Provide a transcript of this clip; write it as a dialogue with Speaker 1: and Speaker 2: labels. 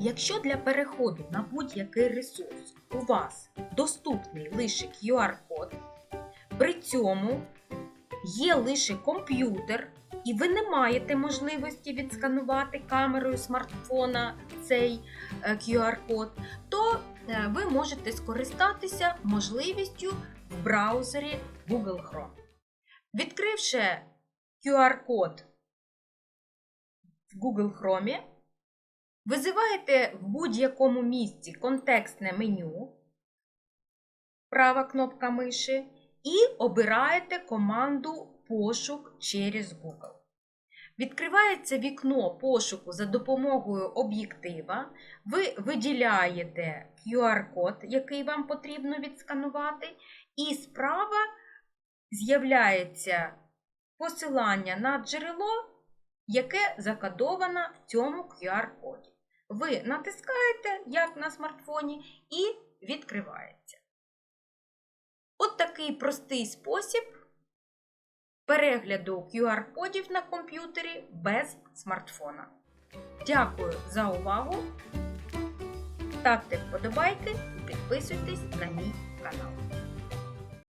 Speaker 1: Якщо для переходу на будь-який ресурс у вас доступний лише QR-код, при цьому є лише комп'ютер, і ви не маєте можливості відсканувати камерою смартфона цей е, QR-код, то е, ви можете скористатися можливістю в браузері Google Chrome. Відкривши QR-код в Google Chrome, визиваєте в будь-якому місці контекстне меню, права кнопка миші, і обираєте команду Пошук через Google. Відкривається вікно пошуку за допомогою об'єктива. Ви виділяєте QR-код, який вам потрібно відсканувати, і справа з'являється посилання на джерело, яке закодовано в цьому QR-коді. Ви натискаєте, як на смартфоні, і відкривається. От такий простий спосіб перегляду QR-кодів на комп'ютері без смартфона. Дякую за увагу! Ставте вподобайки і підписуйтесь на мій канал.